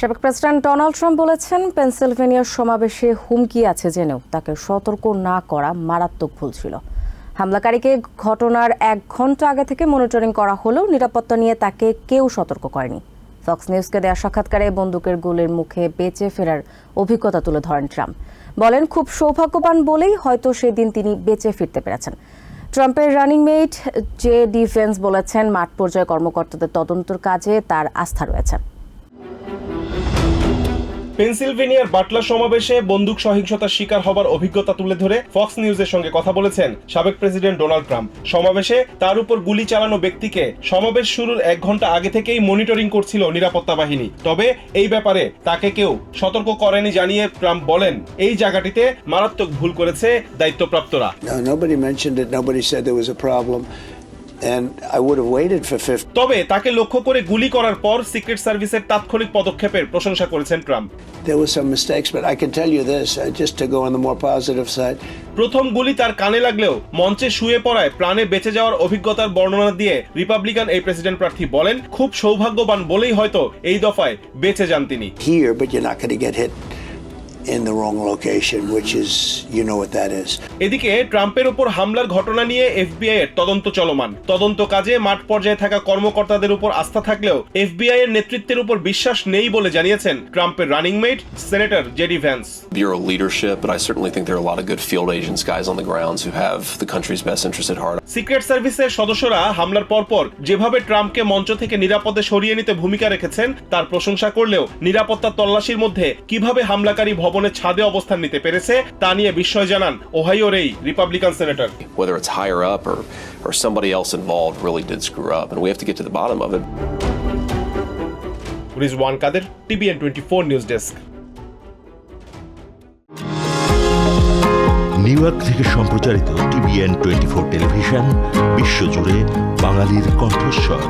সাবেক president Donald Trump বলেছেন, পেনসিলভেনিয়ার সমাবেশে হুমকি আছে জেনেও তাকে সতর্ক না করা মারাত্মক ভুল ছিল। হামলাকারীকে ঘটনার এক ঘণ্টা আগে থেকে মনিটরিং করা হলেও নিরাপত্তা নিয়ে তাকে কেউ সতর্ক করেনি। ফক্স নিউজকে দেওয়া সাক্ষাৎকারে বন্দুকের গুলির মুখে বেঁচে ফেরার অভিজ্ঞতা তুলে ধরেন ট্রাম্প। বলেন, খুব সৌভাগ্যবান বলেই হয়তো সেদিন তিনি বেঁচে ফিরতে পেরেছেন। ট্রাম্পের রানিং মেট জে ডিফেন্স বলেছেন, মাঠ পর্যায়ে কর্মকর্তাদের তদন্তর কাজে তার আস্থা রয়েছে। পেনসিলভেনিয়ার বাটলা সমাবেশে বন্দুক সহিংসতার শিকার হবার অভিজ্ঞতা তুলে ধরে ফক্স নিউজের সঙ্গে কথা বলেছেন সাবেক প্রেসিডেন্ট ডোনাল্ড ট্রাম্প। সমাবেশে তার উপর গুলি চালানো ব্যক্তিকে সমাবেশ শুরুর এক ঘণ্টা আগে থেকেই মনিটরিং করছিল নিরাপত্তা বাহিনী। তবে এই ব্যাপারে তাকে কেউ সতর্ক করেনি জানিয়ে ট্রাম্প বলেন, এই জায়গাটিতে মারাত্মক ভুল করেছে দায়িত্বপ্রাপ্তরা। No, nobody mentioned it. Nobody said there was a problem. And I would have waited for 50. তবে তাকে লক্ষ্য করে গুলি করার পর সিক্রেট সার্ভিসের তাৎক্ষণিক পদক্ষেপের প্রশংসা করেছেন Trump There were some mistakes, but I can tell you this, just to go on the more positive side. প্রথম গুলি তার কানে লাগলেও মঞ্চে শুয়ে পড়ায় প্রাণে বেঁচে যাওয়ার অভিজ্ঞতার বর্ণনা দিয়ে রিপাবলিকান এই প্রেসিডেন্ট প্রার্থী বলেন খুব সৌভাগ্যবান বলেই হয়তো এই দফায় বেঁচে যান তিনি in the wrong location, which is, you know what that is. এদিকে ট্রাম্পের উপর হামলার ঘটনা নিয়ে এফবিআই এর তদন্ত চলমান তদন্ত কাজে মাঠ পর্যায়ে থাকা কর্মকর্তাদের উপর আস্থা থাকলেও এফবিআই এর নেতৃত্বের উপর বিশ্বাস নেই বলে জানিয়েছেন ট্রাম্পের running mate senator JD Vance Bureau leadership, but I certainly think there are a lot of good field agents, guys on the grounds who have the country's best interest at heart. Secret সার্ভিসের সদস্যরা হামলার পরপর যেভাবে ট্রাম্পকে মঞ্চ থেকে নিরাপদে সরিয়ে নিতে ভূমিকা রেখেছেন তার প্রশংসা করলেও নিরাপত্তা তল্লাশির মধ্যে কীভাবে হামলাকারী ভবনের ছাদে অবস্থান নিতে পেরেছে তা নিয়ে বিস্ময় জানান ওহাইওর এই Republican senator. Whether it's higher up or, or somebody else involved really did screw up, and we have to get to the bottom of it. Rizwan Kader TVN twenty four news desk New York থেকে সম্প্রচারিত TVN twenty four television বিশ্বজুড়ে বাঙালির কণ্ঠস্বর।